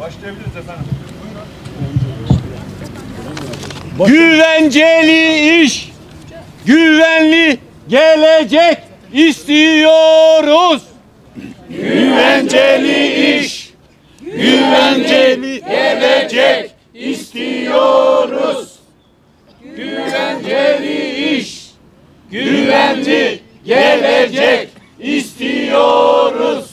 Başlayabiliriz efendim. Güvenceli iş, güvenli gelecek istiyoruz. Güvenceli iş, güvenceli gelecek istiyoruz. Güvenceli iş, güvenli gelecek istiyoruz.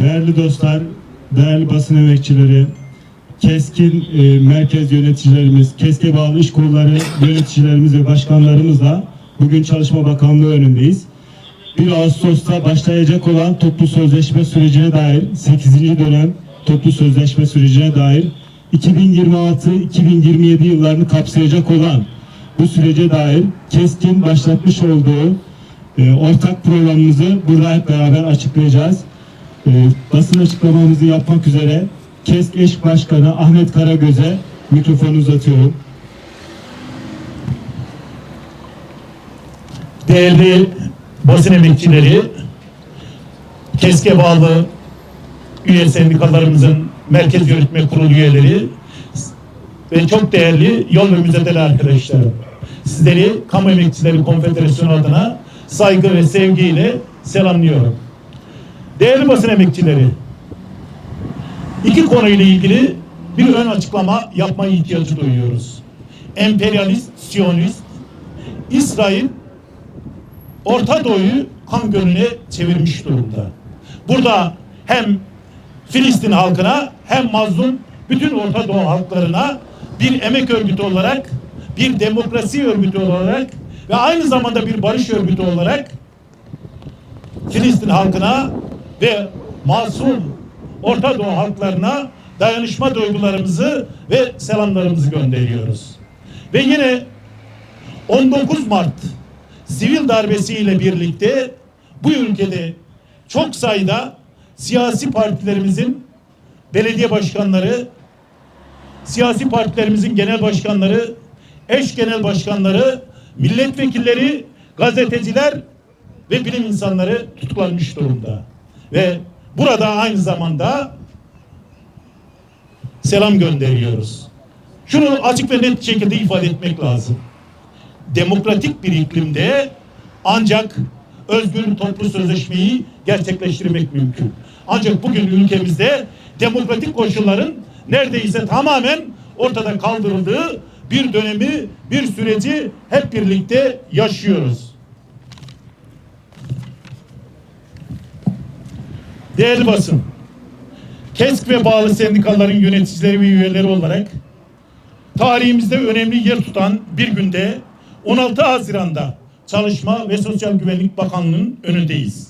Değerli dostlar, değerli basın emekçileri, keskin e, merkez yöneticilerimiz, keske bağlı iş kolları yöneticilerimiz ve başkanlarımızla bugün Çalışma Bakanlığı önündeyiz. 1 Ağustos'ta başlayacak olan toplu sözleşme sürecine dair 8. dönem toplu sözleşme sürecine dair 2026-2027 yıllarını kapsayacak olan bu sürece dair keskin başlatmış olduğu e, ortak programımızı burada hep beraber açıklayacağız. E, basın açıklamamızı yapmak üzere KESK eş başkanı Ahmet Karagöz'e mikrofonu uzatıyorum. değerli basın emekçileri, KESK'e bağlı üye sendikalarımızın Merkez Yönetme Kurulu üyeleri ve çok değerli yol ve müzedele arkadaşlarım. Sizleri Kamu Emekçileri Konfederasyonu adına saygı ve sevgiyle selamlıyorum. Değerli basın emekçileri, iki konuyla ilgili bir ön açıklama yapmaya ihtiyacı duyuyoruz. Emperyalist, Siyonist, İsrail Orta Doğu'yu kan gölüne çevirmiş durumda. Burada hem Filistin halkına hem mazlum bütün Orta Doğu halklarına bir emek örgütü olarak, bir demokrasi örgütü olarak ve aynı zamanda bir barış örgütü olarak Filistin halkına ve masum Orta Doğu halklarına dayanışma duygularımızı ve selamlarımızı gönderiyoruz. Ve yine 19 Mart sivil darbesiyle birlikte bu ülkede çok sayıda siyasi partilerimizin belediye başkanları, siyasi partilerimizin genel başkanları, eş genel başkanları, milletvekilleri, gazeteciler ve bilim insanları tutuklanmış durumda. Ve burada aynı zamanda selam gönderiyoruz. Şunu açık ve net şekilde ifade etmek lazım demokratik bir iklimde ancak özgür toplu sözleşmeyi gerçekleştirmek mümkün. Ancak bugün ülkemizde demokratik koşulların neredeyse tamamen ortada kaldırıldığı bir dönemi, bir süreci hep birlikte yaşıyoruz. Değerli basın, KESK ve bağlı sendikaların yöneticileri ve üyeleri olarak tarihimizde önemli yer tutan bir günde 16 Haziran'da Çalışma ve Sosyal Güvenlik Bakanlığı'nın önündeyiz.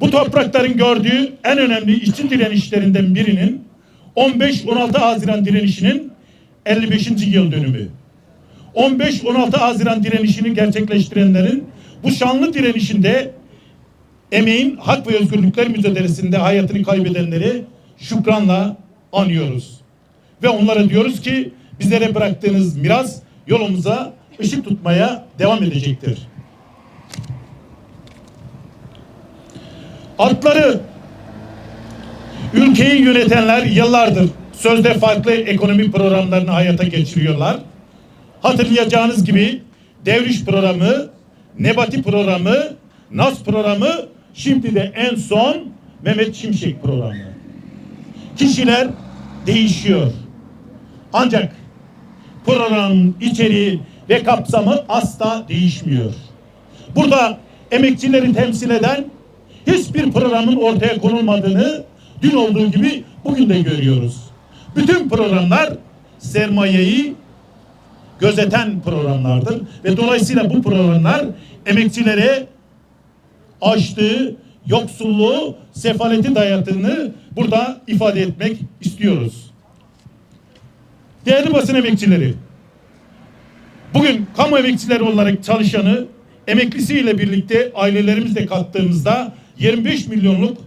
Bu toprakların gördüğü en önemli işçi direnişlerinden birinin 15-16 Haziran direnişinin 55. yıl dönümü. 15-16 Haziran direnişini gerçekleştirenlerin bu şanlı direnişinde emeğin hak ve özgürlükler mücadelesinde hayatını kaybedenleri şükranla anıyoruz. Ve onlara diyoruz ki bizlere bıraktığınız miras yolumuza ışık tutmaya devam edecektir. Altları ülkeyi yönetenler yıllardır sözde farklı ekonomi programlarını hayata geçiriyorlar. Hatırlayacağınız gibi devriş programı, nebati programı, nas programı, şimdi de en son Mehmet Şimşek programı. Kişiler değişiyor. Ancak programın içeriği ve kapsamı asla değişmiyor. Burada emekçileri temsil eden hiçbir programın ortaya konulmadığını dün olduğu gibi bugün de görüyoruz. Bütün programlar sermayeyi gözeten programlardır ve dolayısıyla bu programlar emekçilere açtığı yoksulluğu, sefaleti dayattığını burada ifade etmek istiyoruz. Değerli basın emekçileri, bugün kamu emekçileri olarak çalışanı emeklisiyle birlikte ailelerimizle kattığımızda 25 milyonluk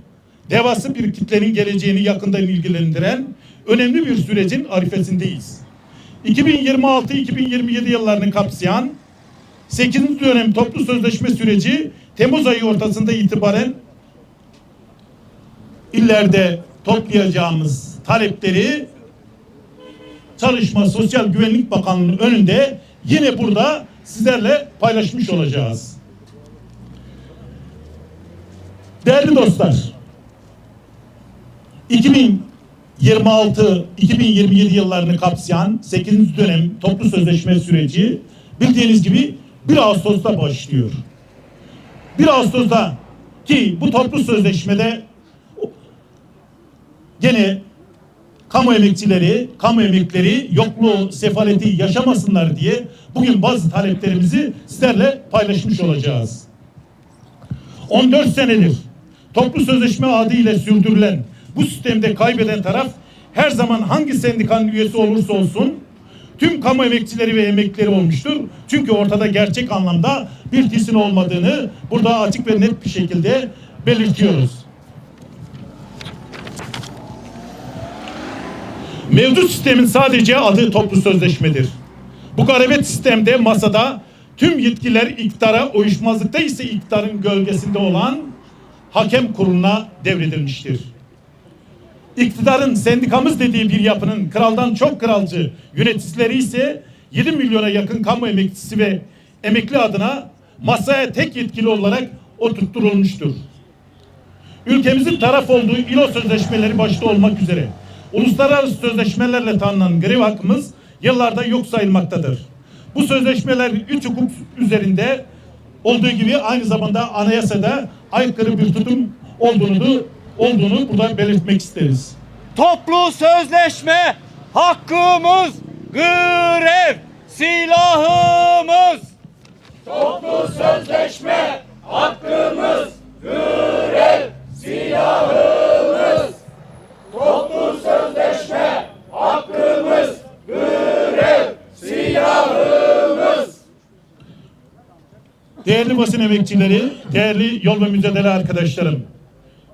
devasa bir kitlenin geleceğini yakından ilgilendiren önemli bir sürecin arifesindeyiz. 2026-2027 yıllarını kapsayan 8. dönem toplu sözleşme süreci Temmuz ayı ortasında itibaren illerde toplayacağımız talepleri Çalışma Sosyal Güvenlik Bakanlığı'nın önünde yine burada sizlerle paylaşmış olacağız. Değerli dostlar, 2026-2027 yıllarını kapsayan 8. dönem toplu sözleşme süreci bildiğiniz gibi 1 Ağustos'ta başlıyor. 1 Ağustos'ta ki bu toplu sözleşmede gene kamu emekçileri, kamu emekleri yokluğu, sefaleti yaşamasınlar diye bugün bazı taleplerimizi sizlerle paylaşmış olacağız. 14 senedir toplu sözleşme adıyla sürdürülen bu sistemde kaybeden taraf her zaman hangi sendikanın üyesi olursa olsun tüm kamu emekçileri ve emeklileri olmuştur. Çünkü ortada gerçek anlamda bir TİS'in olmadığını burada açık ve net bir şekilde belirtiyoruz. Mevcut sistemin sadece adı toplu sözleşmedir. Bu garibet sistemde masada tüm yetkiler iktidara, uyuşmazlıkta ise iktidarın gölgesinde olan hakem kuruluna devredilmiştir. İktidarın sendikamız dediği bir yapının kraldan çok kralcı yöneticileri ise 7 milyona yakın kamu emeklisi ve emekli adına masaya tek yetkili olarak oturtturulmuştur ülkemizin taraf olduğu ILO sözleşmeleri başta olmak üzere uluslararası sözleşmelerle tanınan grev hakkımız yıllarda yok sayılmaktadır. Bu sözleşmeler üç hukuk üzerinde olduğu gibi aynı zamanda anayasada aykırı bir tutum olduğunu olduğunu burada belirtmek isteriz. Toplu sözleşme hakkımız, grev silahımız. Toplu sözleşme hakkımız, grev silahımız. Toplu sözleşme hakkımız, grev silahımız. Değerli basın emekçileri, değerli yol ve mücadele arkadaşlarım.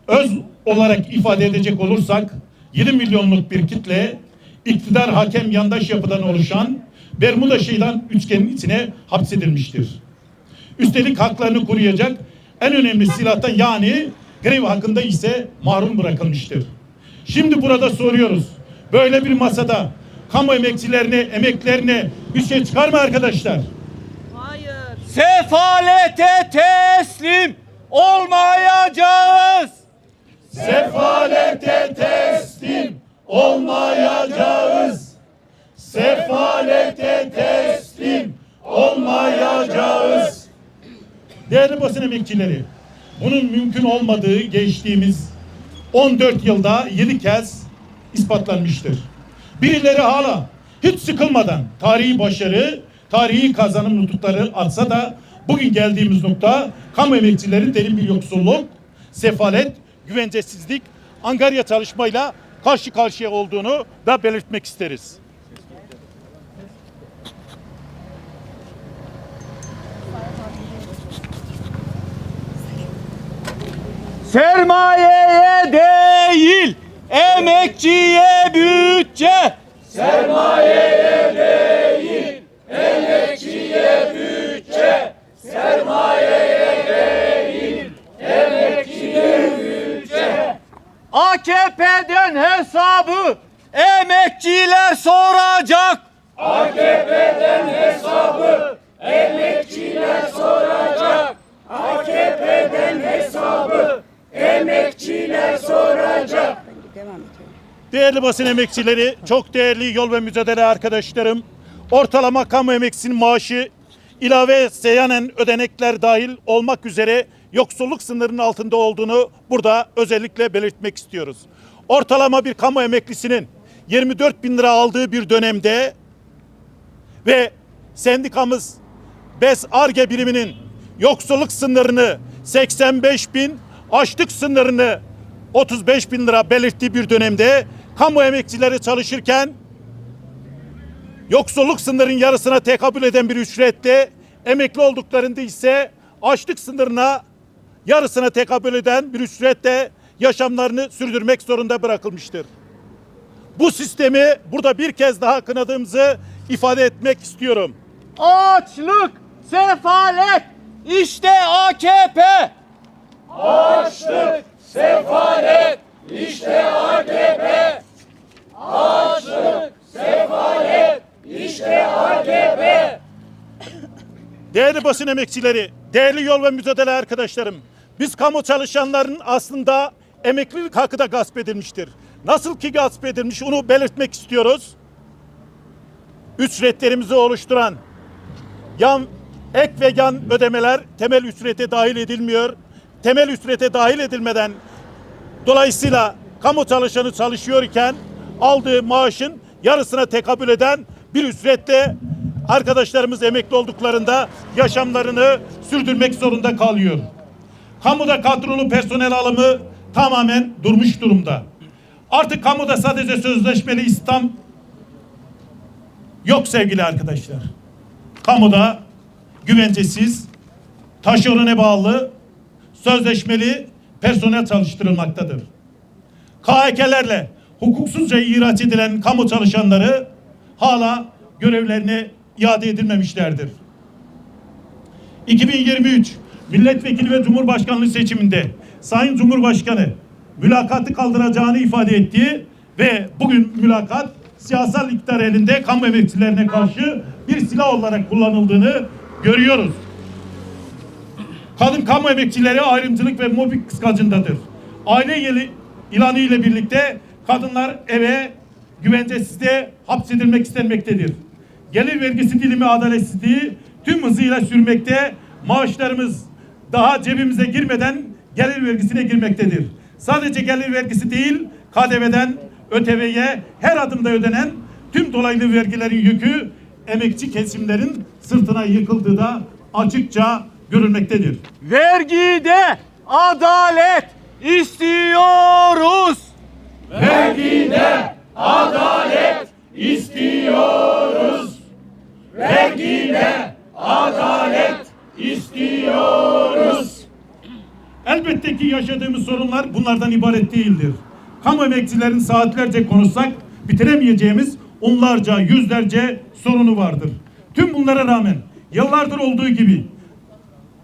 Öz olarak ifade edecek olursak 7 milyonluk bir kitle iktidar hakem yandaş yapıdan oluşan Bermuda şeytan üçgenin içine hapsedilmiştir. Üstelik haklarını koruyacak en önemli silahtan yani grev hakkında ise mahrum bırakılmıştır. Şimdi burada soruyoruz. Böyle bir masada kamu emekçilerine, emeklerine bir şey çıkar mı arkadaşlar? Sefalete teslim olmayacağız. Sefalete teslim olmayacağız. Sefalete teslim olmayacağız. Değerli basın emekçileri, bunun mümkün olmadığı geçtiğimiz 14 yılda 7 kez ispatlanmıştır. Birileri hala hiç sıkılmadan tarihi başarı, tarihi kazanım nutukları atsa da bugün geldiğimiz nokta kamu emekçileri derin bir yoksulluk, sefalet, güvencesizlik, angarya çalışmayla karşı karşıya olduğunu da belirtmek isteriz. Sermayeye değil, emekçiye bütçe. Sermayeye değil, emekçiye bütçe. Sermayeye değil, emekçiye bütçe. AKP'den hesabı emekçiler soracak. AKP'den hesabı emekçiler soracak. AKP'den hesabı emekçiler soracak. Değerli basın emekçileri, çok değerli yol ve mücadele arkadaşlarım, ortalama kamu emekçisinin maaşı ilave seyyanen ödenekler dahil olmak üzere yoksulluk sınırının altında olduğunu burada özellikle belirtmek istiyoruz. Ortalama bir kamu emeklisinin 24 bin lira aldığı bir dönemde ve sendikamız BES ARGE biriminin yoksulluk sınırını 85 bin, açlık sınırını 35 bin lira belirttiği bir dönemde kamu emekçileri çalışırken yoksulluk sınırının yarısına tekabül eden bir ücretle emekli olduklarında ise açlık sınırına yarısına tekabül eden bir ücretle yaşamlarını sürdürmek zorunda bırakılmıştır. Bu sistemi burada bir kez daha kınadığımızı ifade etmek istiyorum. Açlık, sefalet, işte AKP. Açlık, sefalet, Değerli basın emekçileri, değerli yol ve mücadele arkadaşlarım, biz kamu çalışanların aslında emeklilik hakkı da gasp edilmiştir. Nasıl ki gasp edilmiş onu belirtmek istiyoruz. Ücretlerimizi oluşturan yan ek ve yan ödemeler temel ücrete dahil edilmiyor. Temel ücrete dahil edilmeden dolayısıyla kamu çalışanı çalışıyor iken aldığı maaşın yarısına tekabül eden bir ücretle arkadaşlarımız emekli olduklarında yaşamlarını sürdürmek zorunda kalıyor. Kamuda kadrolu personel alımı tamamen durmuş durumda. Artık kamuda sadece sözleşmeli istihdam yok sevgili arkadaşlar. Kamuda güvencesiz, taşerone bağlı, sözleşmeli personel çalıştırılmaktadır. KHK'lerle hukuksuzca ihraç edilen kamu çalışanları hala görevlerine iade edilmemişlerdir. 2023 milletvekili ve cumhurbaşkanlığı seçiminde Sayın Cumhurbaşkanı mülakatı kaldıracağını ifade etti ve bugün mülakat siyasal iktidar elinde kamu emekçilerine karşı bir silah olarak kullanıldığını görüyoruz. Kadın kamu emekçileri ayrımcılık ve mobbing kıskacındadır. Aile yeli ilanı ile birlikte kadınlar eve güvencesizde hapsedilmek istenmektedir. Gelir vergisi dilimi adaletsizliği tüm hızıyla sürmekte. Maaşlarımız daha cebimize girmeden gelir vergisine girmektedir. Sadece gelir vergisi değil, KDV'den ÖTV'ye her adımda ödenen tüm dolaylı vergilerin yükü emekçi kesimlerin sırtına yıkıldığı da açıkça görülmektedir. Vergide adalet istiyoruz. Vergide adalet istiyoruz. Vergide adalet istiyoruz. Elbette ki yaşadığımız sorunlar bunlardan ibaret değildir. Kamu emekçilerin saatlerce konuşsak bitiremeyeceğimiz onlarca, yüzlerce sorunu vardır. Tüm bunlara rağmen yıllardır olduğu gibi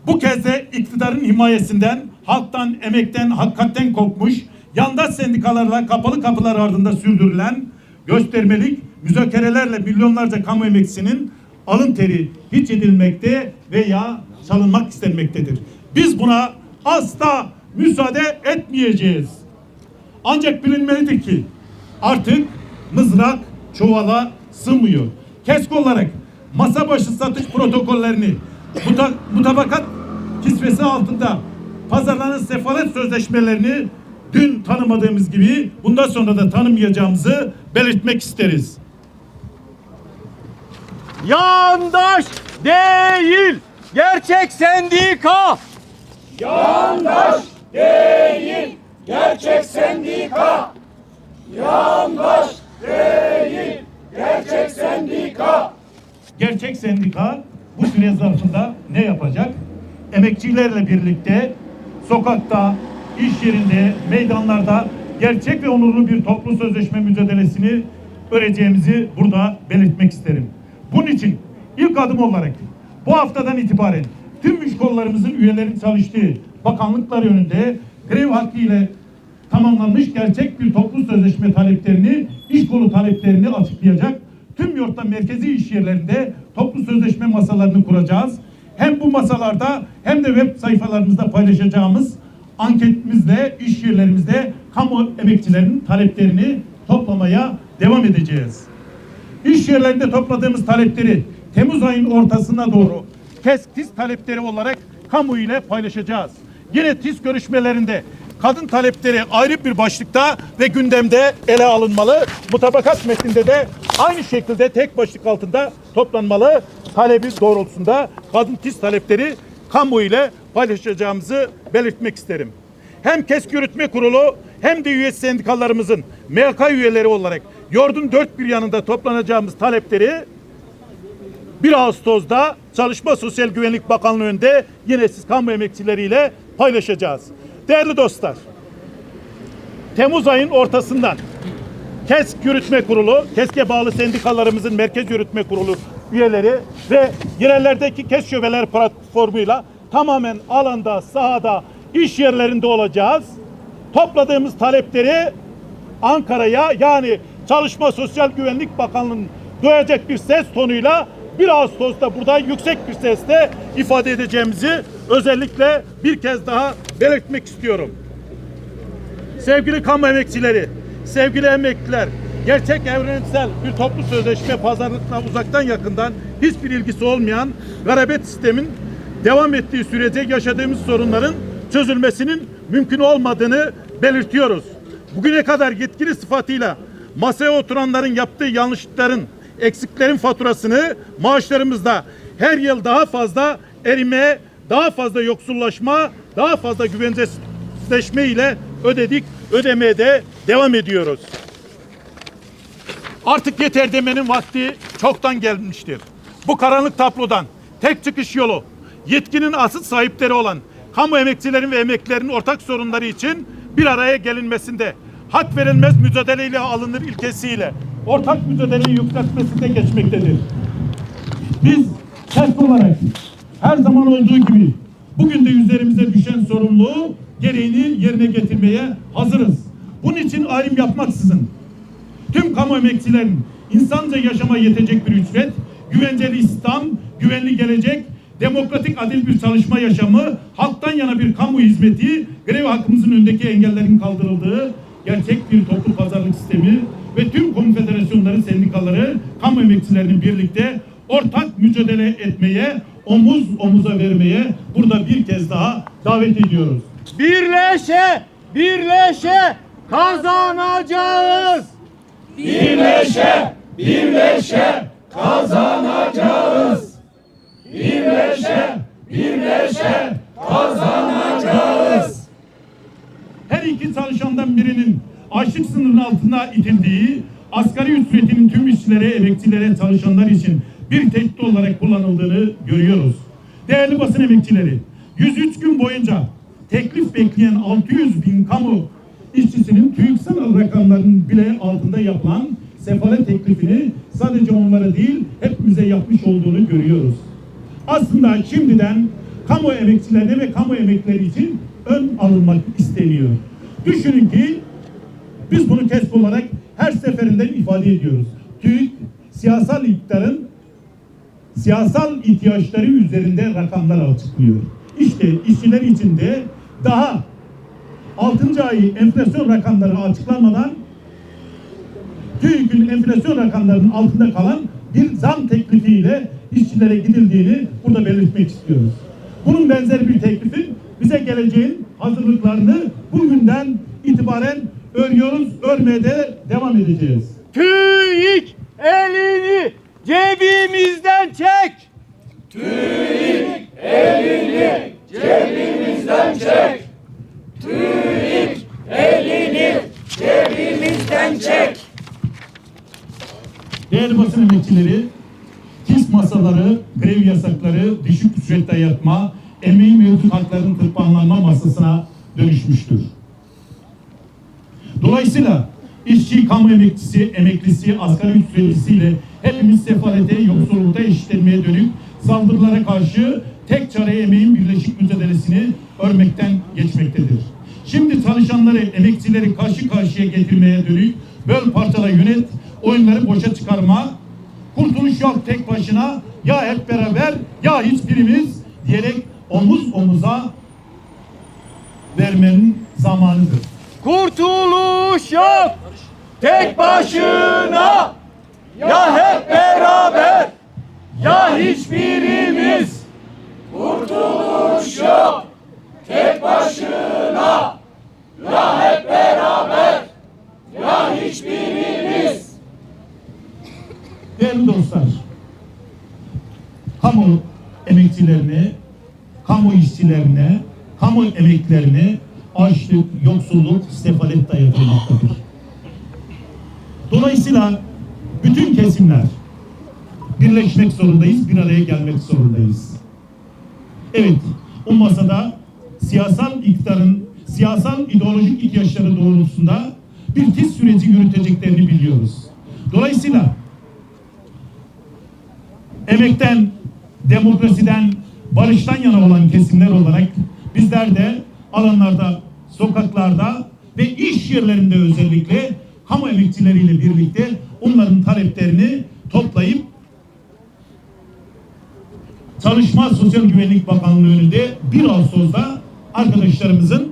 bu kez de iktidarın himayesinden, halktan, emekten, hakikatten kopmuş, yandaş sendikalarla kapalı kapılar ardında sürdürülen göstermelik müzakerelerle milyonlarca kamu emekçisinin alın teri hiç edilmekte veya çalınmak istenmektedir. Biz buna asla müsaade etmeyeceğiz. Ancak bilinmelidir ki artık mızrak çuvala sığmıyor. Kesk olarak masa başı satış protokollerini muta, mutabakat kisvesi altında pazarlanan sefalet sözleşmelerini dün tanımadığımız gibi bundan sonra da tanımayacağımızı belirtmek isteriz. Yandaş değil, gerçek sendika. Yandaş değil, gerçek sendika. Yandaş değil, gerçek sendika. Gerçek sendika bu süre zarfında ne yapacak? Emekçilerle birlikte sokakta, iş yerinde, meydanlarda gerçek ve onurlu bir toplu sözleşme mücadelesini öreceğimizi burada belirtmek isterim. Bunun için ilk adım olarak bu haftadan itibaren tüm iş kollarımızın üyelerin çalıştığı bakanlıklar yönünde grev hakkı ile tamamlanmış gerçek bir toplu sözleşme taleplerini, iş kolu taleplerini açıklayacak. Tüm yurtta merkezi iş yerlerinde toplu sözleşme masalarını kuracağız. Hem bu masalarda hem de web sayfalarımızda paylaşacağımız anketimizle iş yerlerimizde kamu emekçilerinin taleplerini toplamaya devam edeceğiz. İş yerlerinde topladığımız talepleri Temmuz ayının ortasına doğru KESK TİS talepleri olarak kamu ile paylaşacağız. Yine TİS görüşmelerinde kadın talepleri ayrı bir başlıkta ve gündemde ele alınmalı. Mutabakat metninde de aynı şekilde tek başlık altında toplanmalı. Talebi doğrultusunda kadın TİS talepleri kamu ile paylaşacağımızı belirtmek isterim. Hem KESK Yürütme Kurulu hem de üye sendikalarımızın MYK üyeleri olarak yordun dört bir yanında toplanacağımız talepleri 1 Ağustos'da Çalışma Sosyal Güvenlik Bakanlığı önünde yine siz kamu emekçileriyle paylaşacağız. Değerli dostlar, Temmuz ayın ortasından KESK Yürütme Kurulu, KESK'e bağlı sendikalarımızın Merkez Yürütme Kurulu üyeleri ve yerellerdeki KESK şubeler platformuyla tamamen alanda, sahada, iş yerlerinde olacağız. topladığımız talepleri Ankara'ya yani Çalışma Sosyal Güvenlik Bakanlığı'nın duyacak bir ses tonuyla 1 Ağustos'ta burada yüksek bir sesle ifade edeceğimizi özellikle bir kez daha belirtmek istiyorum. Sevgili kamu emekçileri, sevgili emekliler, gerçek evrensel bir toplu sözleşme pazarlıkla uzaktan yakından hiçbir ilgisi olmayan garabet sistemin devam ettiği sürece yaşadığımız sorunların çözülmesinin mümkün olmadığını belirtiyoruz. Bugüne kadar yetkili sıfatıyla masaya oturanların yaptığı yanlışlıkların, eksiklerin faturasını maaşlarımızda her yıl daha fazla erime, daha fazla yoksullaşma, daha fazla güvencesizleşme ile ödedik, ödemeye de devam ediyoruz. Artık yeter demenin vakti çoktan gelmiştir. Bu karanlık tablodan tek çıkış yolu yetkinin asıl sahipleri olan kamu emekçilerin ve emeklilerin ortak sorunları için bir araya gelinmesinde hak verilmez mücadeleyle alınır ilkesiyle ortak mücadeleyi yükseltmesinde geçmektedir. Biz KESK olarak her zaman olduğu gibi bugün de üzerimize düşen sorumluluğu gereğini yerine getirmeye hazırız. Bunun için ayrım yapmaksızın tüm kamu emekçilerin insanca yaşama yetecek bir ücret, güvenceli istihdam, güvenli gelecek, demokratik adil bir çalışma yaşamı, halktan yana bir kamu hizmeti, grev hakkımızın önündeki engellerin kaldırıldığı gerçek bir toplu pazarlık sistemi ve tüm konfederasyonları, sendikaları, kamu emekçilerini birlikte ortak mücadele etmeye, omuz omuza vermeye burada bir kez daha davet ediyoruz. Birleşe, birleşe kazanacağız. Birleşe, birleşe kazanacağız. Birleşe, birleşe kazanacağız. her iki çalışandan birinin açlık sınırının altına itildiği, asgari ücretinin tüm işçilere, emekçilere, çalışanlar için bir tehdit olarak kullanıldığını görüyoruz. Değerli basın emekçileri, 103 gün boyunca teklif bekleyen 600 bin kamu işçisinin TÜİKSAN rakamlarının bile altında yapılan sefalet teklifini sadece onlara değil hepimize yapmış olduğunu görüyoruz. Aslında şimdiden kamu emekçilerine ve kamu emeklileri için ön alınmak isteniyor. Düşünün ki biz bunu KESK olarak her seferinde ifade ediyoruz. TÜİK siyasal iktidarın siyasal ihtiyaçları üzerinde rakamlar açıklıyor. İşte işçiler için de daha 6. ay enflasyon rakamları açıklanmadan TÜİK'ün enflasyon rakamlarının altında kalan bir zam teklifiyle işçilere gidildiğini burada belirtmek istiyoruz. Bunun benzer bir teklifin bize geleceğin hazırlıklarını bugünden itibaren örüyoruz, örmeye de devam edeceğiz. TÜİK elini cebimizden çek. Cebimizden çek. TÜİK elini cebimizden çek. Değerli basın emekçileri, KİS masaları, grev yasakları, düşük ücret dayatma, emeğin mevcut haklarının tırpanlanma masasına dönüşmüştür. Dolayısıyla işçi, kamu emekçisi, emeklisi, asgari ücretlisiyle hepimiz sefalete, yoksullukta eşitlenmeye dönük saldırılara karşı tek çare emeğin birleşik mücadelesini örmekten geçmektedir. Şimdi çalışanları, emekçileri karşı karşıya getirmeye dönük böl parçala yönet, oyunları boşa çıkarma, kurtuluş yok tek başına ya hep beraber ya hiçbirimiz diyerek omuz omuza vermenin zamanıdır. Kurtuluş yok. Tek başına. Ya hep beraber. Ya hiçbirimiz. Kurtuluş yok. Tek başına. Ya hep beraber. Ya hiçbirimiz. Değerli dostlar, kamu emekçilerine, kamu işçilerine, kamu emeklerine açlık, yoksulluk, sefalet dayatılmaktadır. Dolayısıyla bütün kesimler birleşmek zorundayız, bir araya gelmek zorundayız. Evet, o masada siyasal iktidarın siyasal ideolojik ihtiyaçları doğrultusunda bir tiz süreci yürüteceklerini biliyoruz. Dolayısıyla emekten, demokrasiden, barıştan yana olan kesimler olarak bizler de alanlarda, sokaklarda ve iş yerlerinde özellikle kamu emekçileriyle birlikte onların taleplerini toplayıp Çalışma Sosyal Güvenlik Bakanlığı önünde 1 Ağustos'ta arkadaşlarımızın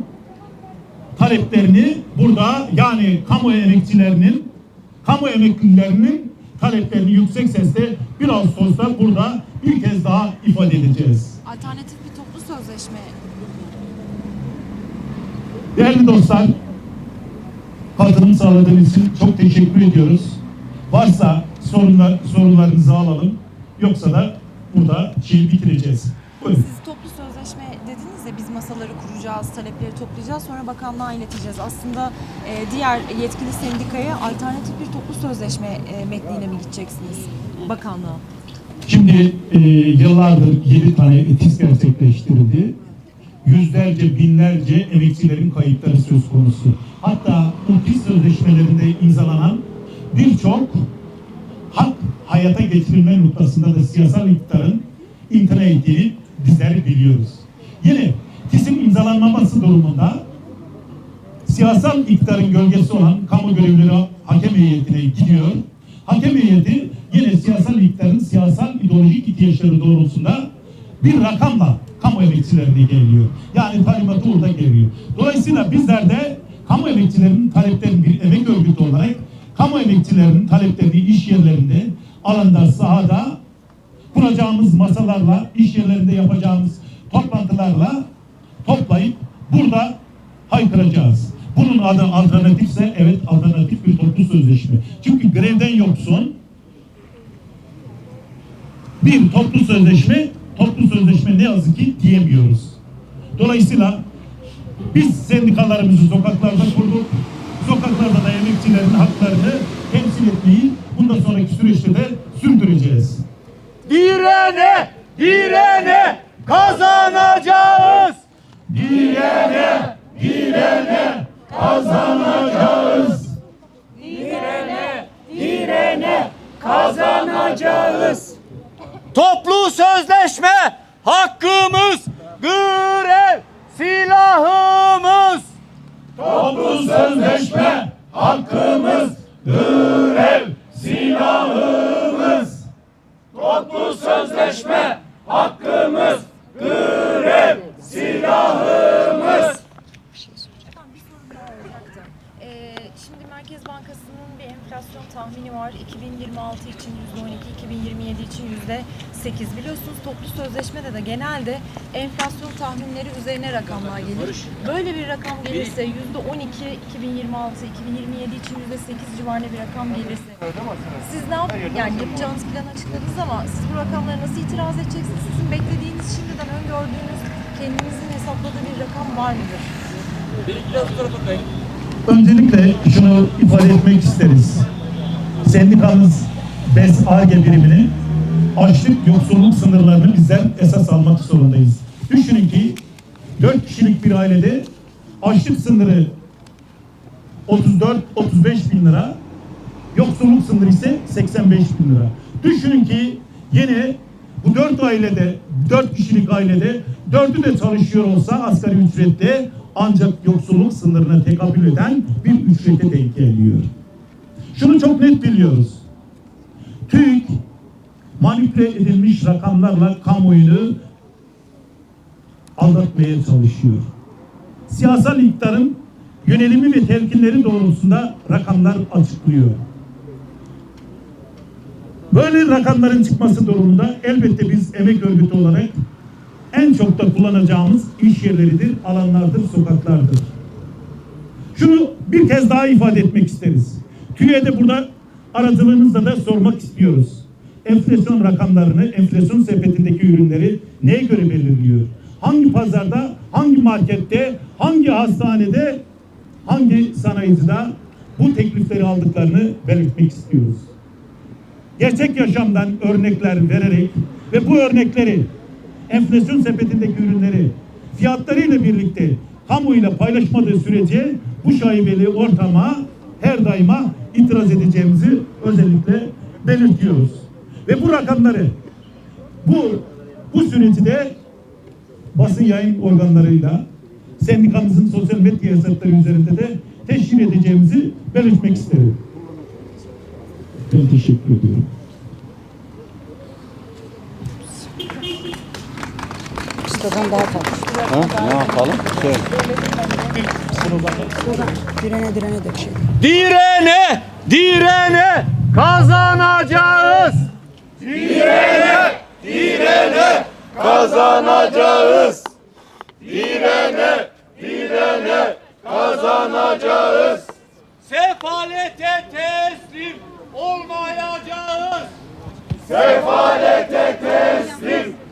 taleplerini burada yani kamu emekçilerinin, kamu emeklilerinin taleplerini yüksek sesle 1 Ağustos'ta burada bir kez daha ifade edeceğiz. Alternatif bir toplu sözleşme Değerli dostlar, katılım sağladığınız için çok teşekkür ediyoruz. Varsa sorunlar, sorularınızı alalım. Yoksa da burada şeyi bitireceğiz. Buyurun. Siz toplu sözleşme dediniz ya biz masaları kuracağız, talepleri toplayacağız sonra bakanlığa ileteceğiz. Aslında e, diğer yetkili sendikaya alternatif bir toplu sözleşme e, metniyle mi gideceksiniz bakanlığa? Şimdi e, yıllardır yedi tane etis gerçekleştirildi. Yüzlerce, binlerce emekçilerin kayıpları söz konusu. Hatta bu pis sözleşmelerinde imzalanan birçok hak hayata geçirilme noktasında da siyasal iktidarın imtina ettiğini bizler biliyoruz. Yine TİS'in imzalanmaması durumunda siyasal iktidarın gölgesi olan kamu görevlileri hakem heyetine gidiyor. Hakem heyeti yine siyasal iktidarın siyasal ideolojik ihtiyaçları doğrultusunda bir rakamla kamu emekçilerine geliyor. Yani talimatı orada geliyor. Dolayısıyla bizler de kamu emekçilerinin taleplerini bir emek örgütü olarak kamu emekçilerinin taleplerini iş yerlerinde, alanda, sahada kuracağımız masalarla, iş yerlerinde yapacağımız toplantılarla toplayıp burada haykıracağız. Bunun adı alternatifse evet alternatif bir toplu sözleşme. Çünkü grevden yoksun bir toplu sözleşme toplu sözleşme ne yazık ki diyemiyoruz. Dolayısıyla biz sendikalarımızı sokaklarda kurduk. Sokaklarda da emekçilerin haklarını temsil etmeyi bundan sonraki süreçte de sürdüreceğiz. Direne, direne kazanacağız. Direne, direne kazanacağız. Direne, direne kazanacağız. Toplu sözleşme hakkımız, grev silahımız. Toplu sözleşme hakkımız, grev silahımız. Toplu sözleşme hakkımız, grev silahımız. Şimdi Merkez Bankası'nın bir enflasyon tahmini var. 2026 için %12, 2027 için %8. Biliyorsunuz toplu sözleşmede de genelde enflasyon tahminleri üzerine rakamlar gelir. Böyle bir rakam gelirse %12, 2026, 2027 için %8 civarında bir rakam gelirse siz ne yap yani yapacağınız planı açıkladınız ama siz bu rakamlara nasıl itiraz edeceksiniz? Sizin beklediğiniz şimdiden öngördüğünüz kendinizin hesapladığı bir rakam var mıdır? Öncelikle şunu ifade etmek isteriz. Sendikamız BES ARGE birimini açlık yoksulluk sınırlarını bizden esas almak zorundayız. Düşünün ki 4 kişilik bir ailede açlık sınırı 34-35 bin lira, yoksulluk sınırı ise 85 bin lira. Düşünün ki yine bu dört ailede, dört kişilik ailede dördü de çalışıyor olsa asgari ücrette ancak yoksulluk sınırına tekabül eden bir ücrete denk geliyor. Şunu çok net biliyoruz. TÜİK manipüle edilmiş rakamlarla kamuoyunu aldatmaya çalışıyor. Siyasal iktidarın yönelimi ve telkinleri doğrultusunda rakamlar açıklıyor. Böyle rakamların çıkması durumunda elbette biz emek örgütü olarak en çok da kullanacağımız iş yerleridir, alanlardır, sokaklardır. Şunu bir kez daha ifade etmek isteriz. TÜİ'de burada aracılığınızla da sormak istiyoruz. Enflasyon rakamlarını, enflasyon sepetindeki ürünleri neye göre belirliyor? Hangi pazarda, hangi markette, hangi hastanede, hangi sanayicide bu teklifleri aldıklarını belirtmek istiyoruz gerçek yaşamdan örnekler vererek ve bu örnekleri enflasyon sepetindeki ürünleri fiyatlarıyla birlikte kamuyla paylaşmadığı sürece bu şaibeli ortama her daima itiraz edeceğimizi özellikle belirtiyoruz. Ve bu rakamları bu bu süreci de basın yayın organlarıyla sendikamızın sosyal medya hesapları üzerinde de teşhir edeceğimizi belirtmek isterim. Ben teşekkür ediyorum. Sıradan daha fazla. Ne yapalım? Söyle. Direne direne de bir şey. Direne, direne kazanacağız. Kazanacağız. Direne, direne kazanacağız. Sefalete teslim olmayacağız. Sefalete teslim